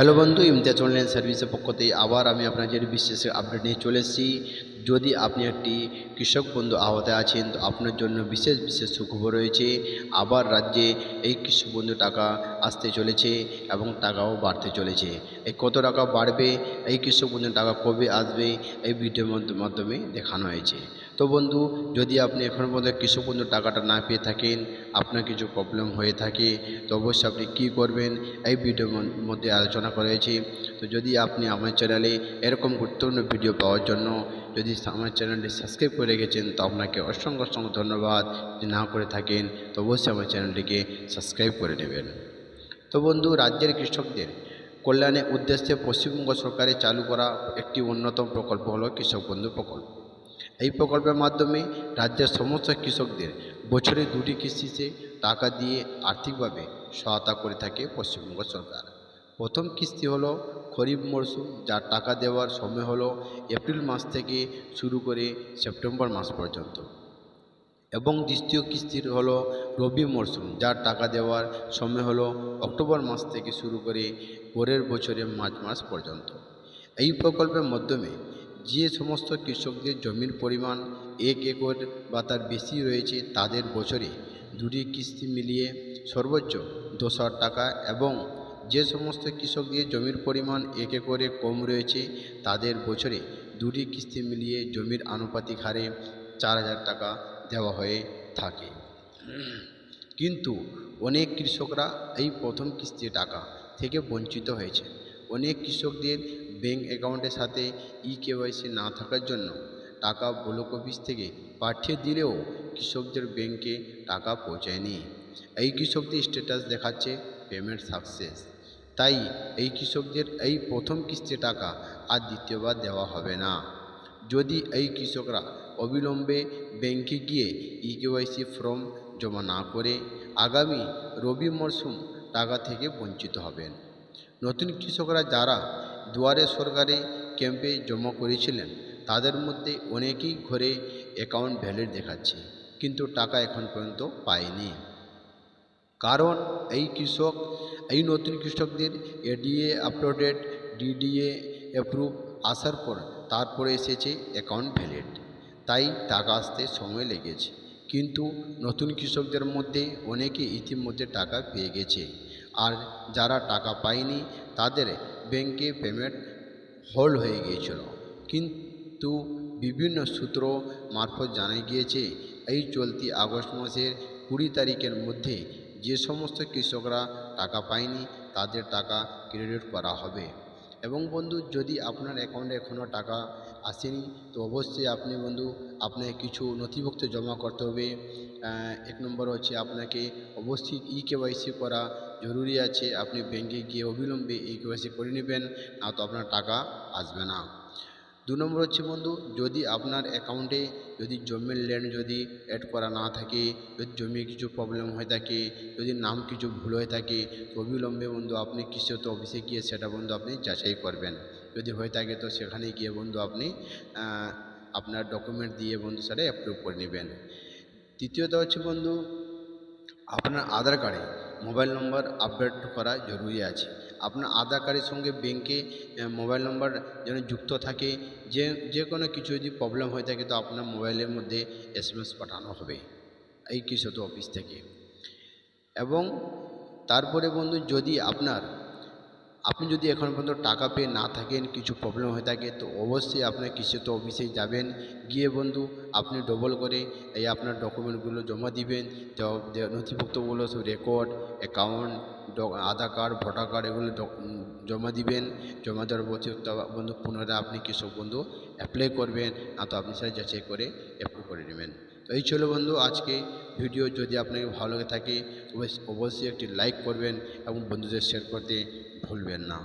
Hello বন্ধু, Imtiaz online সার্ভিসের পক্ষ থেকে আবার আমি আপনাদের বিশেষ আপডেট নিয়ে চলে এসেছি। যদি আপনি একটি কৃষক বন্ধু আহতে আছেন, তো আপনার জন্য বিশেষ বিশেষ সুখবর রয়েছে। আবার রাজ্যে এই কৃষক বন্ধু টাকা আসতে চলেছে এবং টাকাও বাড়তে চলেছে। এই কত টাকা বাড়বে, এই কৃষক বন্ধু টাকা কবে আসবে, এই ভিডিওর মাধ্যমে দেখানো হয়েছে। তো বন্ধু, যদি আপনি এখন পর্যন্ত কৃষক বন্ধু টাকাটা না পেয়ে থাকেন, আপনার কিছু প্রবলেম হয়ে থাকে, তো অবশ্যই আপনি কী করবেন, এই ভিডিওর মধ্যে আলোচনা করেছি। তো যদি আপনি আমার চ্যানেলে এরকম গুরুত্বপূর্ণ ভিডিও পাওয়ার জন্য যদি আমার চ্যানেলটি সাবস্ক্রাইব করে রেখেছেন, তো আপনাকে অসংখ্য অসংখ্য ধন্যবাদ যদি না করে থাকেন, তো অবশ্যই আমার চ্যানেলটিকে সাবস্ক্রাইব করে নেবেন। তো বন্ধু, রাজ্যের কৃষকদের কল্যাণের উদ্দেশ্যে পশ্চিমবঙ্গ সরকারের চালু করা একটি অন্যতম প্রকল্প হলো কৃষক বন্ধু প্রকল্প। এই প্রকল্পের মাধ্যমে রাজ্যের সমস্ত কৃষকদের বছরে দুটি কিস্তিতে টাকা দিয়ে আর্থিকভাবে সহায়তা করে থাকে পশ্চিমবঙ্গ সরকার। প্রথম কিস্তি হলো খরিফ মরশুম, যার টাকা দেওয়ার সময় হলো এপ্রিল মাস থেকে শুরু করে সেপ্টেম্বর মাস পর্যন্ত। এবং দ্বিতীয় কিস্তির হলো রবি মরশুম, যার টাকা দেওয়ার সময় হলো অক্টোবর মাস থেকে শুরু করে পরের বছরে মার্চ মাস পর্যন্ত। এই প্রকল্পের মাধ্যমে যে সমস্ত কৃষকদের জমির পরিমাণ এক একর বা তার বেশি রয়েছে তাদের বছরে দুটি কিস্তি মিলিয়ে সর্বোচ্চ দশ টাকা এবং যে সমস্ত কৃষকদের জমির পরিমাণ এক একরে কম রয়েছে তাদের বছরে দুটি কিস্তি মিলিয়ে জমির আনুপাতিক হারে চার হাজার টাকা দেওয়া হয়ে থাকে। কিন্তু অনেক কৃষকরা এই প্রথম কিস্তি টাকা থেকে বঞ্চিত হয়েছে। অনেক কৃষকদের ব্যাঙ্ক অ্যাকাউন্টের সাথে ই কেওয়াইসি না থাকার জন্য টাকা ব্লক অফিস থেকে পাঠিয়ে দিলেও কৃষকদের ব্যাংকে টাকা পৌঁছায়নি। এই কৃষকদের স্ট্যাটাস দেখাচ্ছে পেমেন্ট সাকসেস তাই এই কৃষকদের এই প্রথম কিস্তি টাকা আর দ্বিতীয়বার দেওয়া হবে না। যদি এই কৃষকরা অবিলম্বে ব্যাংকে গিয়ে ই কেওয়াইসি ফর্ম জমা না করে, আগামী রবি মরশুম টাকা থেকে বঞ্চিত হবেন। নতুন কৃষকরা যারা দুয়ারে সরকারি ক্যাম্পে জমা করেছিলেন। তাদের মধ্যে অনেকেই ঘরে অ্যাকাউন্ট ভ্যালিড দেখাচ্ছে, কিন্তু টাকা এখন পর্যন্ত পায়নি। কারণ এই কৃষক, এই নতুন কৃষকদের এডিএ আপলোডেড, ডিডিএ অ্যাপ্রুভ আসার পর তারপরে এসেছে অ্যাকাউন্ট ভ্যালিড তাই টাকা আসতে সময় লেগেছে। কিন্তু নতুন কৃষকদের মধ্যে অনেকে ইতিমধ্যে টাকা পেয়ে গেছে। আর যারা টাকা পায়নি, তাদের ব্যাংকে পেমেন্ট হোল্ড হয়ে গিয়েছিল। কিন্তু বিভিন্ন সূত্র মারফত জানা গিয়েছে, এই চলতি আগস্ট মাসের কুড়ি তারিখের মধ্যে যে সমস্ত কৃষকরা টাকা পায়নি, তাদের টাকা ক্রেডিট করা হবে। এবং বন্ধু, যদি আপনার অ্যাকাউন্টে এখনও টাকা আসেনি, তো অবশ্যই আপনি বন্ধু, আপনাকে কিছু নথিভুক্ত জমা করতে হবে। এক নম্বর হচ্ছে আপনাকে অবশ্যই ই কেওয়াইসি করা জরুরি আছে, আপনি ব্যাংকে গিয়ে অবিলম্বে ই কেওয়াইসি করে নেবেন, না তো আপনার টাকা আসবে না। দু নম্বর হচ্ছে বন্ধু, যদি আপনার অ্যাকাউন্টে যদি জমির ল্যান্ড যদি অ্যাড করা না থাকে, যদি জমি কিছু প্রবলেম হয়ে থাকে, যদি নাম কিছু ভুল হয়ে থাকে অবিলম্বে বন্ধু আপনি কৃষি অফিসে গিয়ে সেটা বন্ধু আপনি যাচাই করবেন। যদি হয়ে থাকে তো সেখানে গিয়ে বন্ধু আপনি আপনার ডকুমেন্ট দিয়ে বন্ধু সেটা অ্যাপ্রুভ করে নেবেন। তৃতীয়ত হচ্ছে বন্ধু, আপনার আধার কার্ডে মোবাইল নম্বর আপডেট করা জরুরি আছে। আপনার আধার কার্ডের সঙ্গে ব্যাঙ্কে মোবাইল নম্বর যেন যুক্ত থাকে, যে যে কোনো কিছু যদি প্রবলেম হয়ে থাকে, তো আপনার মোবাইলের মধ্যে এস এম এস পাঠানো হবে। এই কৃষত অফিস থেকে। এবং তারপরে বন্ধু, যদি আপনার আপনি যদি এখন পর্যন্ত টাকা পেয়ে না থাকেন, কিছু প্রবলেম হয়ে থাকে, তো অবশ্যই আপনার কৃষক অফিসে যাবেন। গিয়ে বন্ধু, আপনি ডবল করে এই আপনার ডকুমেন্টগুলো জমা দিবেন। তো নথিভুক্তগুলো সব record account Aadhaar card voter card এগুলো জমা দিবেন। জমা দেওয়ার পর বন্ধু, পুনরায় আপনি কৃষক বন্ধু অ্যাপ্লাই করবেন, না তো আপনি সেটা যাচাই করে অ্যাপ্রুভ করে নেবেন। তো এই ছিল বন্ধু আজকে ভিডিও যদি আপনাকে ভালো লেগে থাকে অবশ্য- অবশ্যই একটি লাইক করবেন এবং বন্ধুদের শেয়ার করতে ভুলবেন না